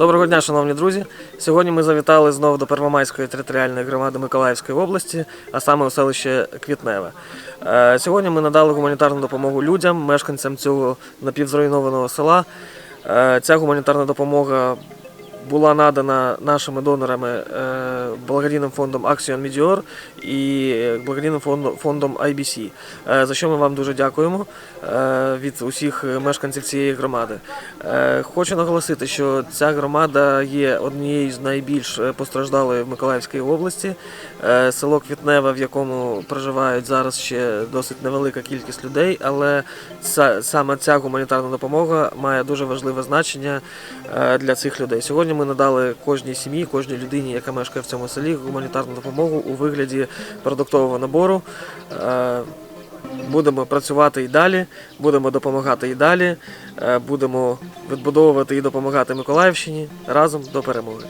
Доброго дня, шановні друзі. Сьогодні ми завітали знову до Первомайської територіальної громади Миколаївської області, а саме у селище Квітневе. Е, Сьогодні ми надали гуманітарну допомогу людям, мешканцям цього напівзруйнованого села. Е, Ця гуманітарна допомога була надана нашими донорами е, благодійним фондом Action Meteor і благодійним фондом, IBC, е, за що ми вам дуже дякуємо е, від усіх мешканців цієї громади. Е, Хочу наголосити, що ця громада є однією з найбільш е, постраждалої в Миколаївській області. Е, Село Квітневе, в якому проживають зараз ще досить невелика кількість людей, але саме ця гуманітарна допомога має дуже важливе значення е, для цих людей. Сьогодні ми надали кожній сім'ї, кожній людині, яка мешкає в цьому селі, гуманітарну допомогу у вигляді продуктового набору. Е, Будемо працювати і далі, будемо допомагати і далі, е, будемо відбудовувати і допомагати Миколаївщині разом до перемоги.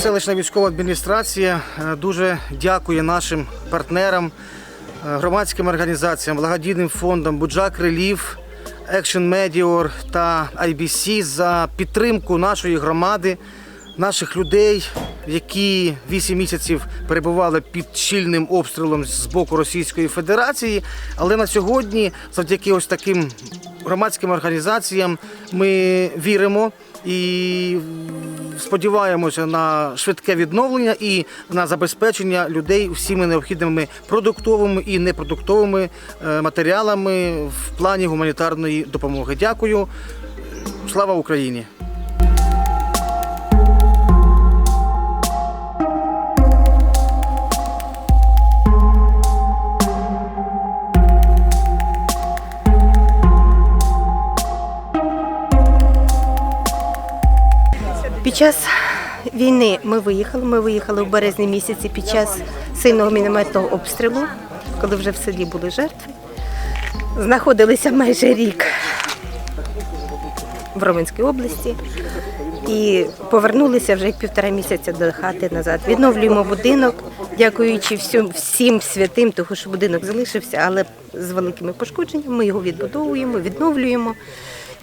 Селищна військова адміністрація е, дуже дякує нашим партнерам, е, громадським організаціям, благодійним фондам Буджак Релів, Action Медіор та IBC за підтримку нашої громади, наших людей, які 8 місяців перебували під щільним обстрілом з боку Російської Федерації. Але на сьогодні, завдяки ось таким громадським організаціям, ми віримо і сподіваємося на швидке відновлення і на забезпечення людей всіми необхідними продуктовими і непродуктовими е, матеріалами в плані гуманітарної допомоги. Дякую. Слава Україні! Час війни ми виїхали. Ми виїхали в березні місяці під час сильного мінометного обстрілу, коли вже в селі були жертви. Знаходилися майже рік в Романській області і повернулися вже півтора місяця до хати назад. Відновлюємо будинок, дякуючи всім, всім святим, тому що будинок залишився, але з великими пошкодженнями. Ми його відбудовуємо, відновлюємо.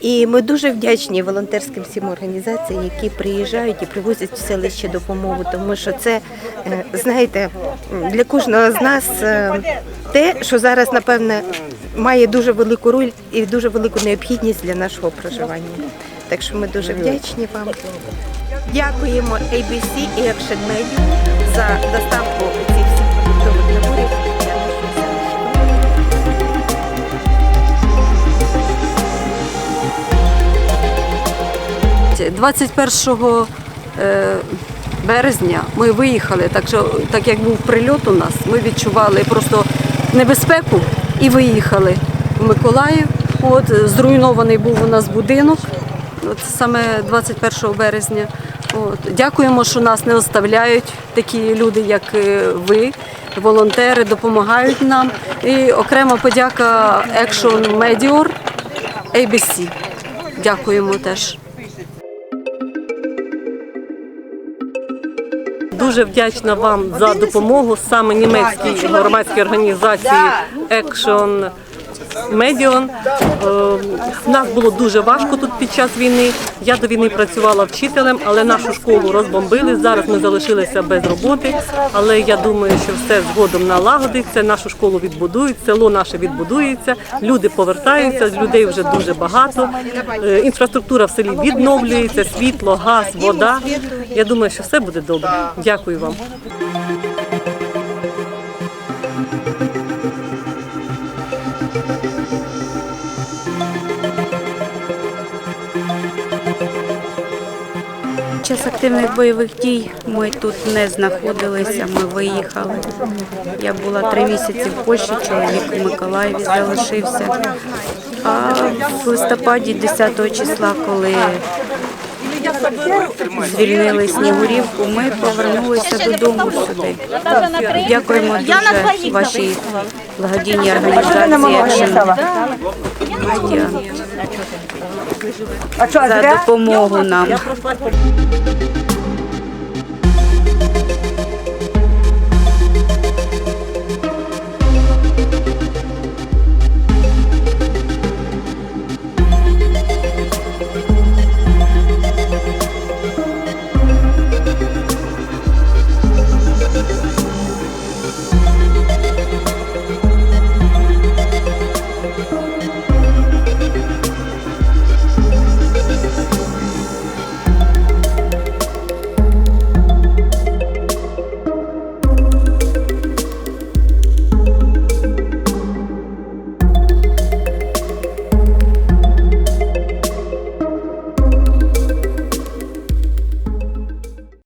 І ми дуже вдячні волонтерським всім організаціям, які приїжджають і привозять в селище допомогу, тому що це, е, знаєте, для кожного з нас е, те, що зараз, напевне, має дуже велику роль і дуже велику необхідність для нашого проживання. Так що ми дуже вдячні вам. Дякуємо ABC і Action Media за доставку цих всіх продуктових наборів 21 е, березня ми виїхали, так що так як був прильот у нас, ми відчували просто небезпеку і виїхали в Миколаїв. От зруйнований був у нас будинок. От саме 21 березня. От. Дякуємо, що нас не оставляють такі люди, як е, ви, волонтери, допомагають нам. І окрема подяка Action Meteor ABC. Дякуємо теж. Дуже вдячна вам за допомогу саме німецькій громадській організації Action Medion. Е, Нас було дуже важко тут під час війни. Я до війни працювала вчителем, але нашу школу розбомбили. Зараз ми залишилися без роботи. Але я думаю, що все згодом налагодиться. Нашу школу відбудують, село наше відбудується, люди повертаються, людей вже дуже багато. Е, Інфраструктура в селі відновлюється, світло, газ, вода. Я думаю, що все буде добре. Дякую вам. Час активних бойових дій ми тут не знаходилися, ми виїхали. Я була три місяці в Польщі, чоловік у Миколаєві залишився. А в листопаді 10 числа, коли звільнили Снігурівку, ми повернулися додому сюди. Дякуємо дуже вашій благодійній організації «Екшн Медіа» за допомогу нам.